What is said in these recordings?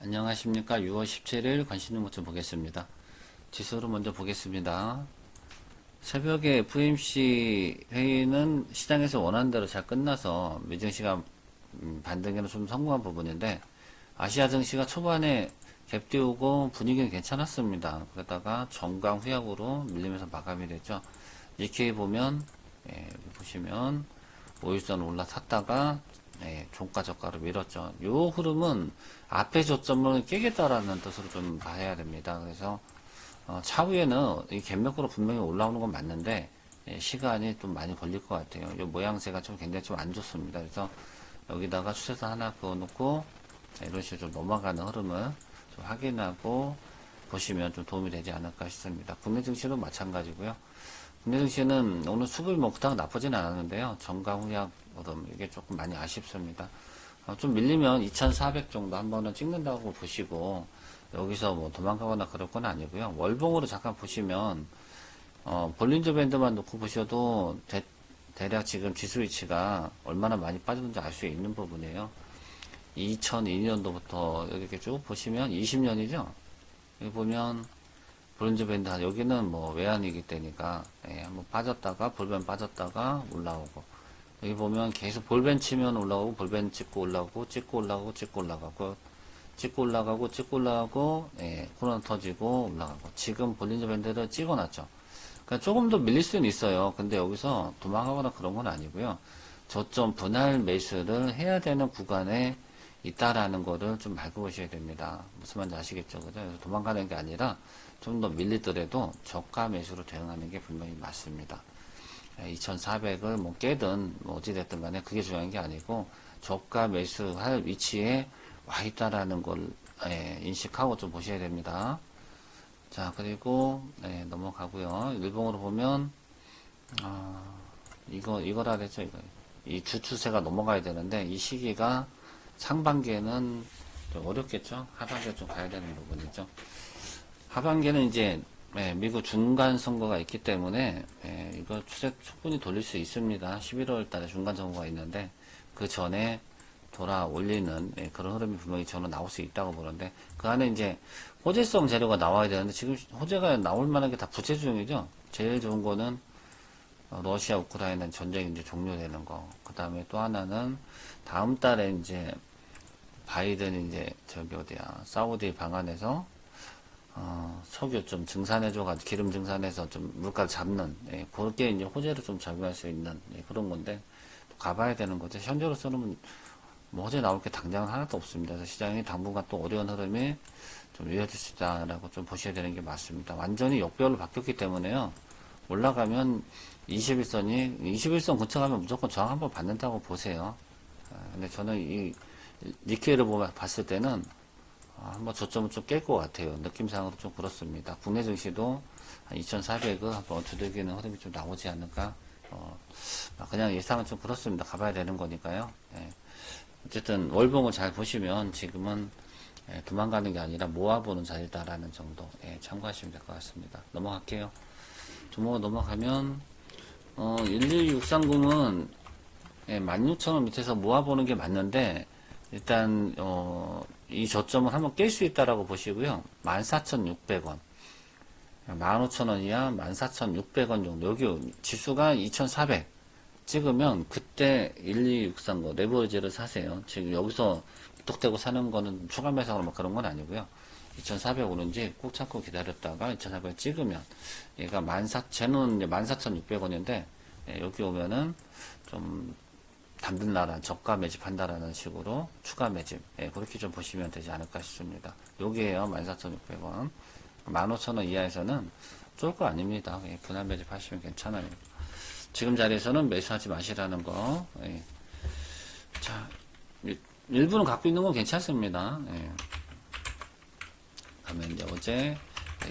안녕하십니까. 6월 17일 관심있는 것좀 보겠습니다. 지수로 먼저 보겠습니다. 새벽에 FMC 회의는 시장에서 원하는 대로 잘 끝나서 미증 시가 음, 반등에는 좀 성공한 부분인데 아시아 증시가 초반에 갭 띄우고 분위기는 괜찮았습니다. 그러다가 정강 후약으로 밀리면서 마감이 됐죠. 이렇게 보면 예, 보시면 5일선 올라탔다가 네, 종가 저가로 밀었죠. 요 흐름은 앞에 저점을 깨겠다라는 뜻으로 좀 봐야 됩니다. 그래서 어, 차후에는 이 갭맥으로 분명히 올라오는 건 맞는데 예, 시간이 좀 많이 걸릴 것 같아요. 이 모양새가 좀 굉장히 좀 안 좋습니다. 그래서 여기다가 추세선 하나 그어놓고 자, 이런 식으로 좀 넘어가는 흐름을 좀 확인하고 보시면 좀 도움이 되지 않을까 싶습니다. 국내 증시도 마찬가지고요. 국내 증시는 오늘 수급이 뭐 그닥 나쁘진 않았는데요. 정강 후약 흐름 이게 조금 많이 아쉽습니다. 어, 좀 밀리면 2,400 정도 한 번은 찍는다고 보시고 여기서 뭐 도망가거나 그럴 건 아니고요. 월봉으로 잠깐 보시면 어, 볼린저 밴드만 놓고 보셔도 대, 대략 지금 지수 위치가 얼마나 많이 빠졌는지 알 수 있는 부분이에요. 2002년도부터 이렇게 쭉 보시면 20년이죠. 여기 보면 브론즈 밴드 한- 여기는 뭐 외환위기 때니까 예, 한번 빠졌다가 볼벤 빠졌다가 올라오고 여기 보면 계속 볼벤 치면 올라오고 볼벤 찍고 올라오고 찍고 올라가고 찍고 올라가고 찍고 올라가고 찍고 올라가고 예, 코로나 터지고 올라가고 지금 볼린저 밴드를 찍어놨죠. 그러니까 조금 더 밀릴 수는 있어요. 근데 여기서 도망가거나 그런 건 아니고요. 저점 분할 매수를 해야 되는 구간에 있다라는 거를 좀 알고 보셔야 됩니다. 무슨 말인지 아시겠죠? 그죠? 그래서 도망가는 게 아니라 좀 더 밀리더라도 저가 매수로 대응하는 게 분명히 맞습니다. 2,400을 뭐 깨든 뭐 어찌됐든 간에 그게 중요한 게 아니고 저가 매수할 위치에 와 있다라는 걸 예, 인식하고 좀 보셔야 됩니다. 자 그리고 예, 넘어가고요. 일봉으로 보면 아, 이거 이거라 그랬죠 이거 이 주추세가 넘어가야 되는데 이 시기가 상반기에는 좀 어렵겠죠. 하반기에 좀 가야 되는 부분이죠. 하반기에는 이제 예, 미국 중간 선거가 있기 때문에 예, 이거 추세 충분히 돌릴 수 있습니다. 11월 달에 중간 선거가 있는데 그 전에 돌아 올리는 예, 그런 흐름이 분명히 저는 나올 수 있다고 보는데 그 안에 이제 호재성 재료가 나와야 되는데 지금 호재가 나올 만한 게 다 부채 중이죠. 제일 좋은 거는 어, 러시아 우크라이나 전쟁이 이제 종료되는 거. 그 다음에 또 하나는 다음 달에 이제 바이든 이제 저기 어디야 사우디 방안에서 어, 석유 좀 증산해줘가지고 기름 증산해서 좀 물가를 잡는 예, 그렇게 이제 호재를 좀 작용할 수 있는 예, 그런 건데 또 가봐야 되는 거죠. 현재로서는 뭐 호재 나올 게 당장은 하나도 없습니다. 그래서 시장이 당분간 또 어려운 흐름이 좀 이어질 수 있다라고 좀 보셔야 되는 게 맞습니다. 완전히 역별로 바뀌었기 때문에요. 올라가면 21선이 21선 근처 가면 무조건 저항 한번 받는다고 보세요. 아, 근데 저는 이 니케이를 봤을 때는 아, 한번 저점을 좀 깰 것 같아요. 느낌상으로 좀 그렇습니다. 국내 증시도 한 2,400을 한번 두들기는 흐름이 좀 나오지 않을까. 어, 아, 그냥 예상은 좀 그렇습니다. 가봐야 되는 거니까요. 예. 어쨌든 월봉을 잘 보시면 지금은 예, 도망가는 게 아니라 모아보는 자리다라는 정도 예, 참고하시면 될 것 같습니다. 넘어갈게요. 종목으로 넘어가면 어, 11630은 예, 16,000원 밑에서 모아보는 게 맞는데 일단 어, 이 저점을 한번 깰 수 있다라고 보시고요. 14,600원. 15,000원 이하 14,600원 정도. 여기 지수가 2,400 찍으면 그때 12630 레버리지를 사세요. 지금 여기서 뚝대고 사는 거는 추가 매상으로 뭐 그런 건 아니고요. 2,400 오는지 꼭 참고 기다렸다가 2,400 찍으면 얘가 14, 쟤는 14,600원인데 예, 여기 오면은 좀 담든다란 저가 매집한다라는 식으로 추가 매집 예, 그렇게 좀 보시면 되지 않을까 싶습니다. 여기에요 14,600원 15,000원 이하에서는 쫄 거 아닙니다. 예, 분할 매집하시면 괜찮아요. 지금 자리에서는 매수하지 마시라는 거. 예. 자, 일- 일부는 갖고 있는 건 괜찮습니다. 예. 다음에 이제 어제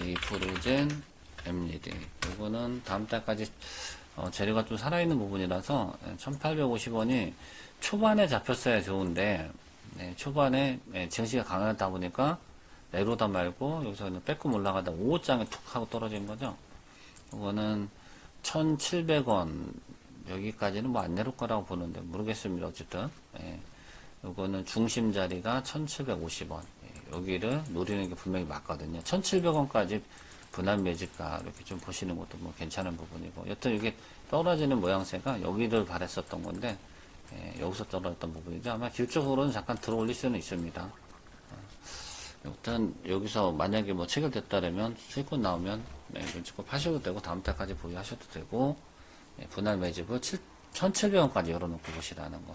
이 프로젠 엠리디 이거는 다음 달까지 어, 재료가 좀 살아있는 부분이라서 1850원이 초반에 잡혔어야 좋은데 네, 초반에 예, 증시가 강하다 보니까 내려오다 말고 여기서는 빼꼼 올라가다 5호장에 툭 하고 떨어진 거죠. 이거는 1700원 여기까지는 뭐 안 내려올 거라고 보는데 모르겠습니다. 어쨌든 예, 이거는 중심 자리가 1750원 여기를 노리는 게 분명히 맞거든요. 1,700원까지 분할 매집가 이렇게 좀 보시는 것도 뭐 괜찮은 부분이고 여튼 이게 떨어지는 모양새가 여기를 바랬었던 건데 예, 여기서 떨어졌던 부분이죠. 아마 길적으로는 잠깐 들어올릴 수는 있습니다. 어, 일단 여기서 만약에 뭐 체결됐다면 수익권 나오면 네, 이건 찍고 파셔도 되고 다음 달까지 보유하셔도 되고 예, 분할 매집을 1,700원까지 열어놓고 보시라는 거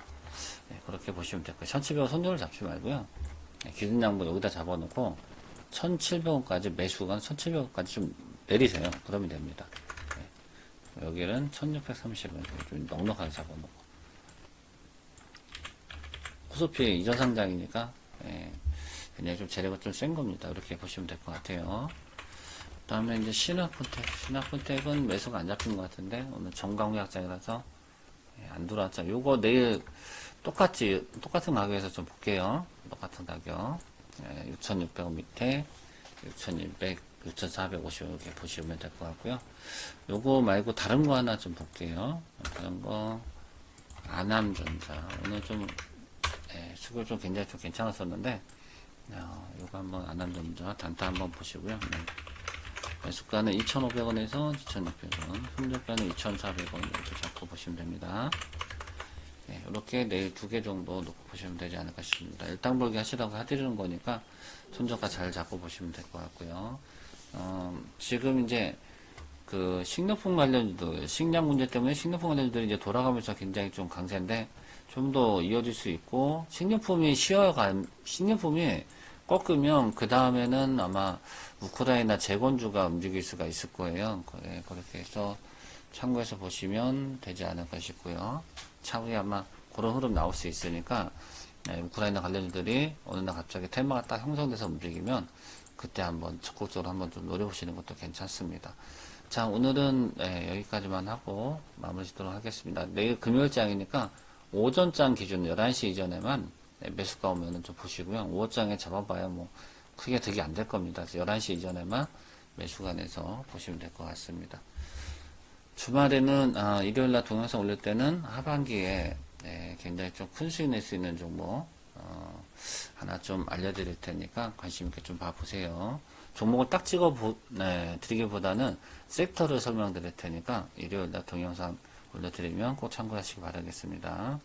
네, 그렇게 보시면 될거예요 1,700원 손절을 잡지 말고요. 네, 기준 양분 여기다 잡아놓고 1,700원까지 매수가 1,700원까지 좀 내리세요. 그러면 됩니다. 네. 여기는 1,630원 좀 넉넉하게 잡아놓고 코스피 이전 상장이니까 예, 굉장히 좀 재료가 좀 센 겁니다. 이렇게 보시면 될 것 같아요. 다음에 이제 신화폰텍 신화폰텍은 매수가 안 잡힌 것 같은데 오늘 정강약장이라서 예, 안 들어왔죠. 요거 내일 똑같이 똑같은 가격에서 좀 볼게요. 똑같은 가격. 예, 6,600원 밑에 6,200, 6,450 이렇게 보시면 될 것 같고요. 요거 말고 다른 거 하나 좀 볼게요. 다른 거 아남전자 오늘 좀 예, 수급 좀 굉장히 좀 괜찮았었는데 어, 요거 한번 아남전자 단타 한번 보시고요. 네. 매수가는 2,500원에서 2,600원, 손절가는 2,400원 이렇게 잡고 보시면 됩니다. 네, 이렇게 내일 두 개 정도 놓고 보시면 되지 않을까 싶습니다. 일당 벌기 하시라고 해드리는 거니까 손절가 잘 잡고 보시면 될 것 같고요. 어, 지금 이제 그 식료품 관련주들, 식량 문제 때문에 식료품 관련주들이 이제 돌아가면서 굉장히 좀 강세인데 좀 더 이어질 수 있고 식료품이 쉬어가 식료품이 꺾으면 그 다음에는 아마 우크라이나 재건주가 움직일 수가 있을 거예요. 예, 그렇게 해서 참고해서 보시면 되지 않을까 싶고요. 차후에 아마 그런 흐름 나올 수 있으니까 예, 우크라이나 관련주들이 어느 날 갑자기 테마가 딱 형성돼서 움직이면 그때 한번 적극적으로 한번 좀 노려보시는 것도 괜찮습니다. 자, 오늘은 예, 여기까지만 하고 마무리 짓도록 하겠습니다. 내일 금요일장이니까 오전장 기준 11시 이전에만 예, 매수가 오면은 좀 보시고요. 5호장에 잡아봐야 뭐 크게 득이 안 될 겁니다. 그래서 11시 이전에만 매수가 내서 보시면 될 것 같습니다. 주말에는 아, 일요일날 동영상 올릴 때는 하반기에 예, 굉장히 좀 큰 수익 낼 수 있는 종목 어, 하나 좀 알려드릴 테니까 관심 있게 좀 봐보세요. 종목을 딱 찍어 보, 네, 드리기보다는 섹터를 설명드릴 테니까 일요일날 동영상 올려드리면 꼭 참고하시기 바라겠습니다.